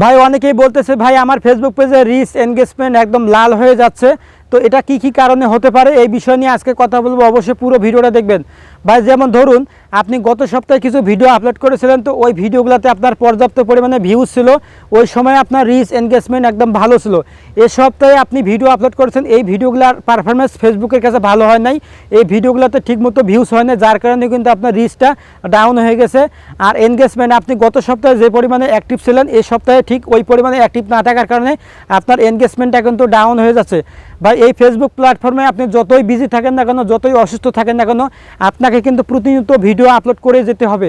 ভাই, অনেকেই বলতেছে, ভাই, আমার ফেসবুক পেজে রিচ এনগেজমেন্ট একদম লাল হয়ে যাচ্ছে। তো এটা কি কি কারণে হতে পারে? এই বিষয় নিয়ে আজকে কথা বলব। অবশ্যই পুরো ভিডিওটা দেখবেন। ভাই, যেমন ধরুন, আপনি গত সপ্তাহে কিছু ভিডিও আপলোড করেছিলেন, তো ওই ভিডিওগুলোতে আপনার পর্যাপ্ত পরিমাণে ভিউজ ছিল। ওই সময় আপনার রিচ এনগেজমেন্ট একদম ভালো ছিল। এ সপ্তাহে আপনি ভিডিও আপলোড করেছেন, এই ভিডিওগুলোর পারফরমেন্স ফেসবুকের কাছে ভালো হয় নাই। এই ভিডিওগুলোতে ঠিকমতো ভিউজ হয় না যার কারণে কিন্তু আপনার রিচটা ডাউন হয়ে গেছে। আর এনগেজমেন্ট আপনি গত সপ্তাহে যে পরিমাণে অ্যাক্টিভ ছিলেন এই সপ্তাহে ঠিক ওই পরিমাণে অ্যাক্টিভ না থাকার কারণে আপনার এনগেজমেন্টটা কিন্তু ডাউন হয়ে যাচ্ছে। বা এই ফেসবুক প্ল্যাটফর্মে আপনি যতই বিজি থাকেন না কেন, যতই অসুস্থ থাকেন না কেন, আপনাকে কিন্তু প্রতিনিয়ত ভিডিও আপলোড করে যেতে হবে।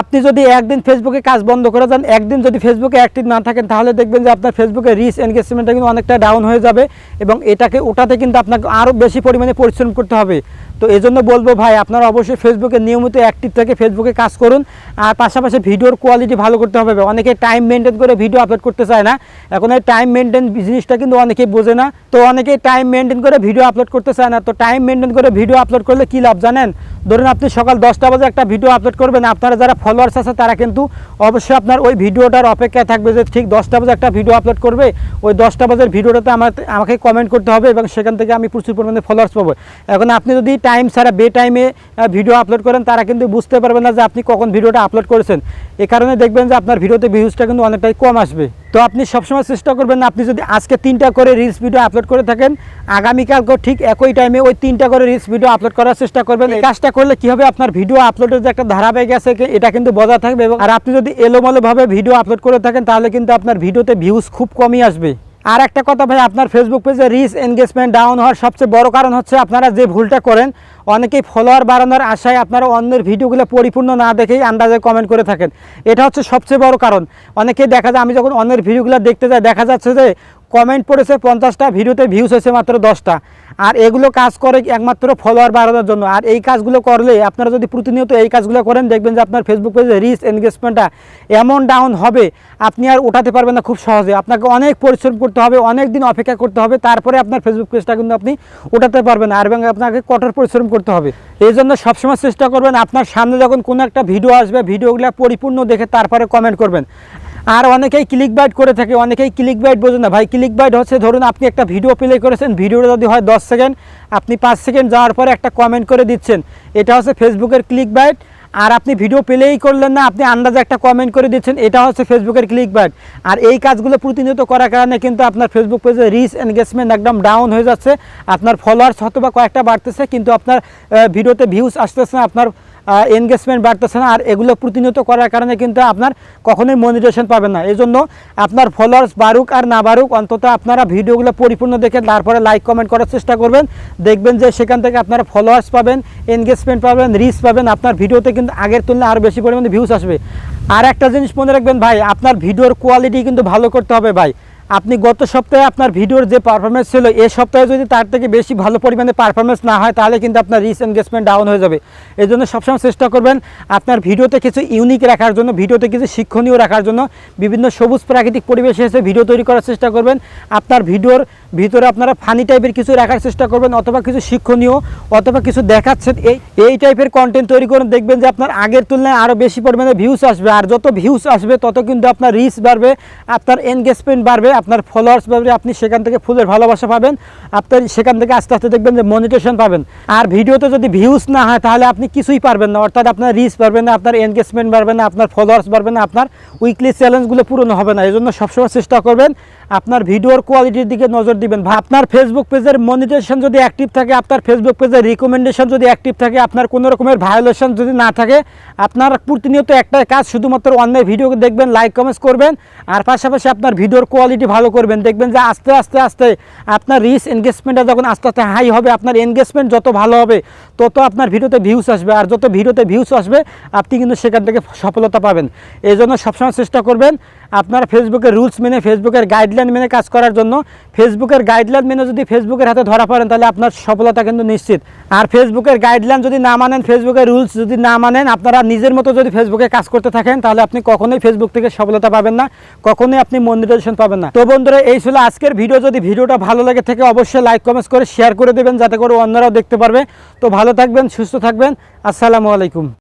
আপনি যদি একদিন ফেসবুকে কাজ বন্ধ করে যান, একদিন যদি ফেসবুকে অ্যাক্টিভ না থাকেন, তাহলে দেখবেন যে আপনার ফেসবুকে রিচ এনগেজমেন্টটা কিন্তু অনেকটা ডাউন হয়ে যাবে এবং এটাকে ওটাতে কিন্তু আপনাকে আরও বেশি পরিমাণে পরিশ্রম করতে হবে। তো এই জন্য বলব ভাই, আপনারা অবশ্যই ফেসবুকে নিয়মিত অ্যাক্টিভ থেকে ফেসবুকে কাজ করুন। আর পাশাপাশি ভিডিওর কোয়ালিটি ভালো করতে হবে অনেকে টাইম মেনটেন করে ভিডিও আপলোড করতে চায় না। এখন এই টাইম মেনটেন জিনিসটা কিন্তু অনেকেই বোঝে না। তো অনেকেই টাইম মেনটেন করে ভিডিও আপলোড করতে চায় না। তো টাইম মেনটেন করে ভিডিও আপলোড করলে কী লাভ জানেন? ধরুন আপনি সকাল দশটা বাজে একটা ভিডিও আপলোড করবেন। আপনারা যারা ফলোয়ার্স আছে, তারা কিন্তু অবশ্যই আপনার ওই ভিডিওটার অপেক্ষায় থাকবে যে ঠিক দশটা বাজে একটা ভিডিও আপলোড করবে। ওই দশটা বাজের ভিডিওটাতে আমার আমাকে কমেন্ট করতে হবে এবং সেখান থেকে আমি প্রচুর পরিমাণে ফলোয়ার্স পাবো। এখন আপনি যদি টাইম ছাড়া বে টাইমে ভিডিও আপলোড করেন, তারা কিন্তু বুঝতে পারবে না যে আপনি কখন ভিডিওটা আপলোড করেছেন। এ কারণে দেখবেন যে আপনার ভিডিওতে ভিউজটা কিন্তু অনেকটাই কম আসবে। তো আপনি সবসময় চেষ্টা করবেন না, আপনি যদি আজকে তিনটা করে রিলস ভিডিও আপলোড করে থাকেন, আগামীকালকেও ঠিক একই টাইমে ওই তিনটা করে রিলস ভিডিও আপলোড করার চেষ্টা করবেন। এই কাজটা করলে কি হবে? আপনার ভিডিও আপলোডের যে একটা ধারাবাহিক আছে এটা কিন্তু বজায় থাকবে এবং আর আপনি যদি এলোমালোভাবে ভিডিও আপলোড করে থাকেন, তাহলে কিন্তু আপনার ভিডিওতে ভিউজ খুব কমই আসবে। আর একটা কথা ভাই, আপনার ফেসবুক পেজে রিচ এনগেজমেন্ট ডাউন হওয়ার সবচেয়ে বড় কারণ হচ্ছে আপনারা যে ভুলটা করেন, অনেকেই ফলোয়ার বাড়ানোর আশায় আপনারা অন্যের ভিডিওগুলো পরিপূর্ণ না দেখেই আন্দাজে কমেন্ট করে থাকেন। এটা হচ্ছে সবচেয়ে বড় কারণ। অনেকেই দেখা যায়, আমি যখন অন্যের ভিডিওগুলো দেখতে যাই, দেখা যাচ্ছে যে কমেন্ট পড়েছে পঞ্চাশটা, ভিডিওতে ভিউজ হয়েছে মাত্র দশটা। আর এগুলো কাজ করে একমাত্র ফলোয়ার বাড়ানোর জন্য। আর এই কাজগুলো করলে আপনারা যদি প্রতিনিয়ত এই কাজগুলো করেন, দেখবেন যে আপনার ফেসবুক পেজে রিচ এনগেজমেন্টটা এমন ডাউন হবে, আপনি আর উঠাতে পারবেন না খুব সহজে। আপনাকে অনেক পরিশ্রম করতে হবে, অনেক দিন অপেক্ষা করতে হবে, তারপরে আপনার ফেসবুক পেজটা কিন্তু আপনি উঠাতে পারবেন আর এবং আপনাকে কঠোর পরিশ্রম করতে হবে। এই জন্য সবসময় চেষ্টা করবেন, আপনার সামনে যখন কোনো একটা ভিডিও আসবে ভিডিওগুলো পরিপূর্ণ দেখে তারপরে কমেন্ট করবেন। আর অনেকেই ক্লিক বাইট করে থাকে, অনেকেই ক্লিক বাইট বোঝেন না। ভাই ক্লিক বাইট হচ্ছে ধরুন আপনি একটা ভিডিও প্লে করেছেন ভিডিওটা যদি হয় দশ সেকেন্ড আপনি পাঁচ সেকেন্ড যাওয়ার পরে একটা কমেন্ট করে দিচ্ছেন। এটা হচ্ছে ফেসবুকের ক্লিক বাইট আর আপনি ভিডিও প্লেই করলেন না, আপনি আন্দাজে একটা কমেন্ট করে দিচ্ছেন, এটা হচ্ছে ফেসবুকের ক্লিক বাইট আর এই কাজগুলো প্রতিনিয়ত করার কারণে কিন্তু আপনার ফেসবুক পেজে রিচ এনগেজমেন্ট একদম ডাউন হয়ে যাচ্ছে, আপনার ফলোয়ার্স হয়তো বা কয়েকটা বাড়তেছে, কিন্তু আপনার ভিডিওতে ভিউজ আসতেছে না আপনার এনগেজমেন্ট বাড়তেছে না, আর এগুলো প্রতিনিয়ত করার কারণে কিন্তু আপনার কখনোই মনিটেশন পাবেন না। এই জন্য আপনার ফলোয়ার্স বাড়ুক আর না বাড়ুক, অন্তত আপনারা ভিডিওগুলো পরিপূর্ণ দেখে তারপরে লাইক কমেন্ট করার চেষ্টা করবেন। দেখবেন যে সেখান থেকে আপনারা ফলোয়ার্স পাবেন এনগেজমেন্ট পাবেন রিচ পাবেন। আপনার ভিডিওতে কিন্তু আগের তুলনায় আরও বেশি পরিমাণে ভিউজ আসবে। আর একটা জিনিস মনে রাখবেন ভাই, আপনার ভিডিওর কোয়ালিটি কিন্তু ভালো করতে হবে ভাই। আপনি গত সপ্তাহে আপনার ভিডিওর যে পারফরমেন্স ছিল, এ সপ্তাহে যদি তার থেকে বেশি ভালো পরিমাণে পারফরমেন্স না হয়, তাহলে কিন্তু আপনার রিস এনগেজমেন্ট ডাউন হয়ে যাবে। এই জন্য সবসময় চেষ্টা করবেন আপনার ভিডিওতে কিছু ইউনিক রাখার জন্য, ভিডিওতে কিছু শিক্ষণীয় রাখার জন্য। বিভিন্ন সবুজ প্রাকৃতিক পরিবেশে এসে ভিডিও তৈরি করার চেষ্টা করবেন। আপনার ভিডিওর ভিতরে আপনারা ফানি টাইপের কিছু রাখার চেষ্টা করবেন, অথবা কিছু শিক্ষণীয়, অথবা কিছু দেখাচ্ছেন। এই এই টাইপের কন্টেন্ট তৈরি করে দেখবেন যে আপনার আগের তুলনায় আরও বেশি পরিমাণে ভিউস আসবে, আর যত ভিউস আসবে, তত কিন্তু আপনার রিচ বাড়বে, আপনার এনগেজমেন্ট বাড়বে, আপনার ফলোয়ার্স বাড়বে, আপনি সেখান থেকে ফুলের ভালোবাসা পাবেন, আপনার সেখান থেকে আস্তে আস্তে দেখবেন যে মনিটেশন পাবেন। আর ভিডিওতে যদি ভিউস না হয়, তাহলে আপনি কিছুই পারবেন না, অর্থাৎ আপনার রিচ বাড়বে না, আপনার এনগেজমেন্ট বাড়বে না, আপনার ফলোয়ার্স বাড়বে না, আপনার উইকলি চ্যালেঞ্জগুলো পূরণ হবে না। এই জন্য সবসময় চেষ্টা করবেন, আপনার ভিডিওর কোয়ালিটির দিকে নজর দিবেন। বা আপনার ফেসবুক পেজের মনিটেশন যদি অ্যাক্টিভ থাকে, আপনার ফেসবুক পেজের রিকমেন্ডেশন যদি অ্যাক্টিভ থাকে, আপনার কোনো রকমের ভায়োলেশন যদি না থাকে, আপনার প্রতিনিয়ত একটাই কাজ, শুধুমাত্র অন্যের ভিডিও দেখবেন লাইক কমেন্টস করবেন, আর পাশাপাশি আপনার ভিডিওর কোয়ালিটি ভালো করবেন। দেখবেন যে আস্তে আস্তে আস্তে আপনার রিচ এনগেজমেন্টটা যখন আস্তে আস্তে হাই হবে, আপনার এনগেজমেন্ট যত ভালো হবে, তত আপনার ভিডিওতে ভিউস আসবে। আর যত ভিডিওতে ভিউস আসবে, আপনি কিন্তু সেখান থেকে সফলতা পাবেন। এই জন্য সবসময় চেষ্টা করবেন আপনার ফেসবুকের রুলস মেনে ফেসবুকের গাইডলাইন মেনে কাজ করার জন্য। ফেসবুকের গাইডলাইন মেনে যদি ফেসবুকের হাতে ধরা পড়েন, তাহলে আপনার সফলতা কিন্তু নিশ্চিত। আর ফেসবুকের গাইডলাইন যদি না মানেন, ফেসবুকের রুলস যদি না মানেন, আপনারা নিজের মতো যদি ফেসবুকে কাজ করতে থাকেন, তাহলে আপনি কখনোই ফেসবুক থেকে সফলতা পাবেন না, কখনোই আপনি মনিটাইজেশন পাবেন না। তো বন্ধুরা, এই ছিল আজকের ভিডিও যদি ভিডিওটা ভালো লাগে থেকে, অবশ্যই লাইক কমেন্টস করে শেয়ার করে দেবেন, যাতে করে অন্যরাও দেখতে পারবে। তো ভালো থাকবেন, সুস্থ থাকবেন। আসসালামু আলাইকুম।